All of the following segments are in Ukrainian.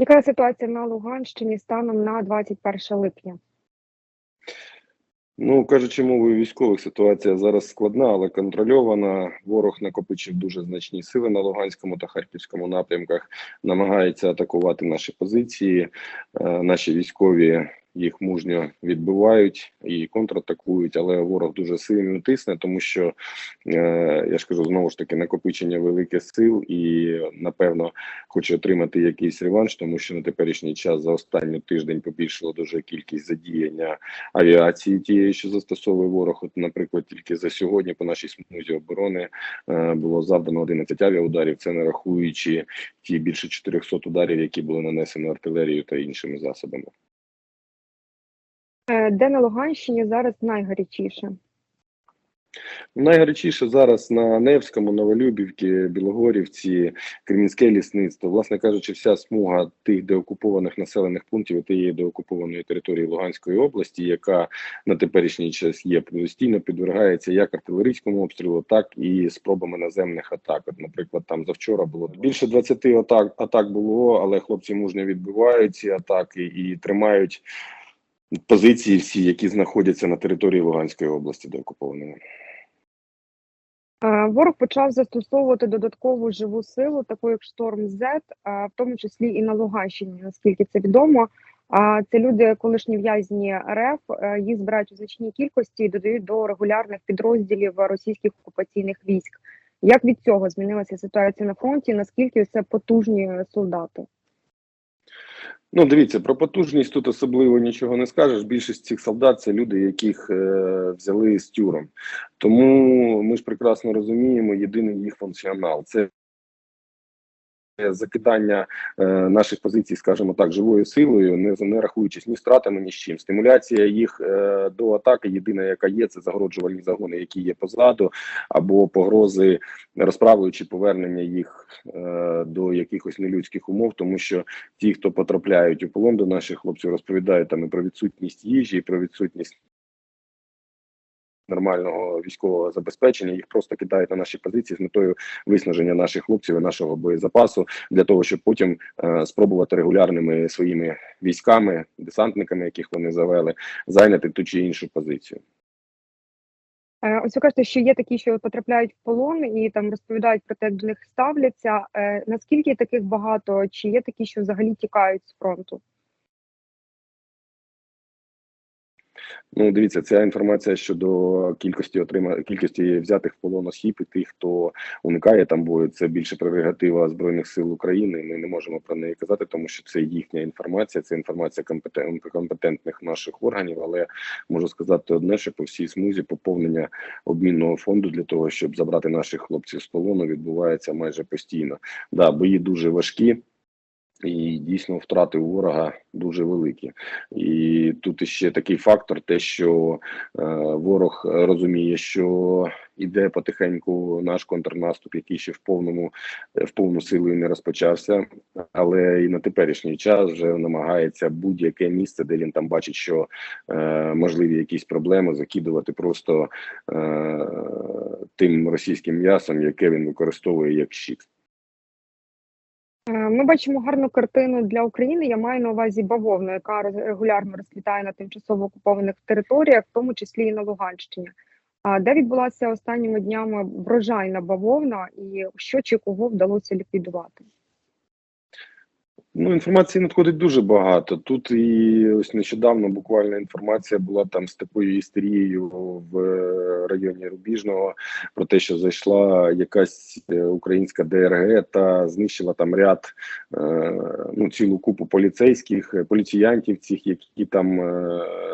Яка ситуація на Луганщині станом на 21 липня? Ну, кажучи мовою військових, ситуація зараз складна, але контрольована. Ворог накопичив дуже значні сили на Луганському та Харківському напрямках, намагається атакувати наші позиції. Е, Наші військові їх мужньо відбивають і контратакують, але ворог дуже сильно тисне, тому що е, я ж кажу знову ж таки накопичення великих сил і напевно хоче отримати якийсь реванш, тому що на теперішній час за останній тиждень побільшила дуже кількість задіяння авіації тієї, що застосовує ворог. От, наприклад, тільки за сьогодні по нашій смузі оборони е, було завдано 11 авіаударів, це не рахуючи ті більше 400 ударів, які були нанесені артилерією та іншими засобами. Е, Де на Луганщині зараз найгарячіше? Найгарячіше зараз на Невському, Новолюбівці, Білогорівці, Кремінське лісництво. Власне кажучи, вся смуга тих деокупованих населених пунктів і тієї деокупованої території Луганської області, яка на теперішній час є постійно підвергається як артилерійському обстрілу, так і спробами наземних атак. От, наприклад, там завчора було більше 20 атак, атак було, але хлопці мужньо відбивають ці атаки і тримають позиції всі, які знаходяться на території Луганської області, деокупованими. Е, Ворог почав застосовувати додаткову живу силу, таку як Шторм Z, в тому числі і на Луганщині, наскільки це відомо. А це люди, колишні в'язні РФ, е, їх збирають у значній кількості і додають до регулярних підрозділів російських окупаційних військ. Як від цього змінилася ситуація на фронті? Наскільки це потужні солдати? Ну, дивіться, про потужність тут особливо нічого не скажеш. Більшість цих солдат це люди, яких е, взяли з тюром. Тому ми ж прекрасно розуміємо єдиний їх функціонал. Це закидання е, наших позицій, скажімо так, живою силою, не, не рахуючись ні стратами, ні з чим. Стимуляція їх е, до атаки, єдина, яка є, це загороджувальні загони, які є позаду, або погрози розправою чи повернення їх е, до якихось нелюдських умов, тому що ті, хто потрапляють у полон до наших хлопців, розповідають там і про відсутність їжі, і про відсутність. Нормального військового забезпечення їх просто кидають на наші позиції з метою виснаження наших хлопців і нашого боєзапасу для того, щоб потім е, спробувати регулярними своїми військами, десантниками, яких вони завели, зайняти ту чи іншу позицію. Е, Ось ви кажете, що є такі, що потрапляють в полон і там розповідають про те, як до них ставляться. Е, Наскільки таких багато? Чи є такі, що взагалі тікають з фронту? Ну, дивіться, ця інформація щодо кількості отрима кількості взятих в полон осіб і тих, хто уникає там бою, це більше прерогатива збройних сил України. Ми не можемо про неї казати, тому що це їхня інформація, це інформація компетент, компетентних наших органів. Але можу сказати одне, що по всій смузі поповнення обмінного фонду для того, щоб забрати наших хлопців з полону, відбувається майже постійно. Да, бої дуже важкі. І дійсно втрати ворога дуже великі, і тут іще такий фактор: те, що е, ворог розуміє, що іде потихеньку наш контрнаступ, який ще в повному в повну силу не розпочався, але і на теперішній час вже намагається будь-яке місце, де він там бачить, що е, можливі якісь проблеми, закидувати просто е, тим російським м'ясом, яке він використовує як щит. Е, Ми бачимо гарну картину для України. Я маю на увазі бавовну, яка регулярно розквітає на тимчасово окупованих територіях, в тому числі і на Луганщині. Де відбулася останніми днями врожайна бавовна, і що чи кого вдалося ліквідувати? Ну, інформації надходить дуже багато. Тут і ось нещодавно буквально інформація була там з такою істерією в е, районі Рубіжного про те, що зайшла якась е, українська ДРГ та знищила там ряд е, ну цілу купу поліцейських поліціянтів, цих, які там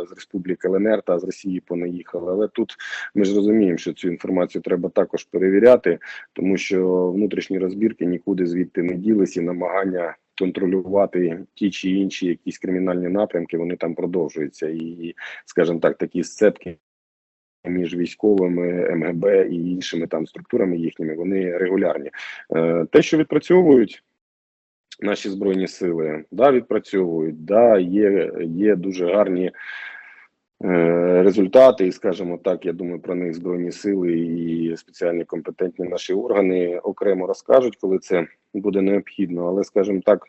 з Республіки ЛНР та з Росії понаїхали. Але тут ми ж розуміємо, що цю інформацію треба також перевіряти, тому що внутрішні розбірки нікуди звідти не ділись і намагання контролювати ті чи інші якісь кримінальні напрямки, вони там продовжуються. І, скажімо так, такі сцепки між військовими, МГБ і іншими там структурами їхніми, вони регулярні. Е, те, що відпрацьовують. Наші збройні сили да відпрацьовують, да є, є дуже гарні результати, і скажімо так, я думаю, про них збройні сили і спеціальні компетентні наші органи окремо розкажуть, коли це буде необхідно. Але скажімо так,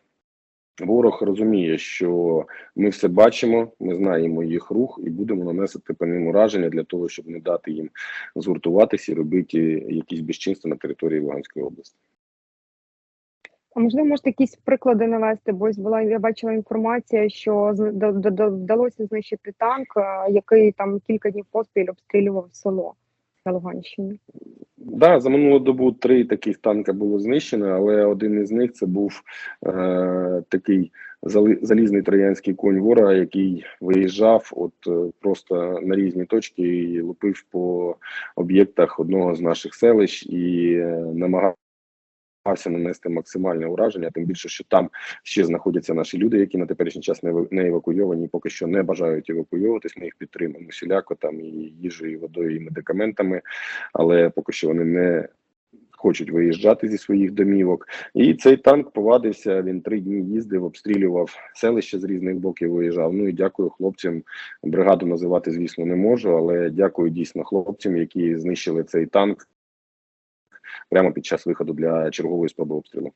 ворог розуміє, що ми все бачимо, ми знаємо їх рух і будемо наносити по ним ураження для того, щоб не дати їм згуртуватися і робити якісь безчинства на території Луганської області. А можливо, можете якісь приклади навести? Бо була я бачила інформація, що вдалося знищити танк, е, який там кілька днів поспіль обстрілював село на Луганщині. Да, за минулу добу три таких танка було знищено, але один із них це був е, такий залізний троянський конь ворога, який виїжджав от е, просто на різні точки і лупив по об'єктах одного з наших селищ і е, намагався нанести максимальне ураження. Тим більше, що там ще знаходяться наші люди, які на теперішній час не, евакуйовані, поки що не бажають евакуйовуватись. Ми їх підтримуємо всіляко там і їжею, і водою, і медикаментами але поки що вони не хочуть виїжджати зі своїх домівок. І цей танк повадився. Він три дні їздив, обстрілював селище з різних боків. Виїжджав. Ну і дякую хлопцям. Бригаду називати, звісно, не можу, але дякую дійсно хлопцям, які знищили цей танк прямо під час виходу для чергової спроби обстрілу.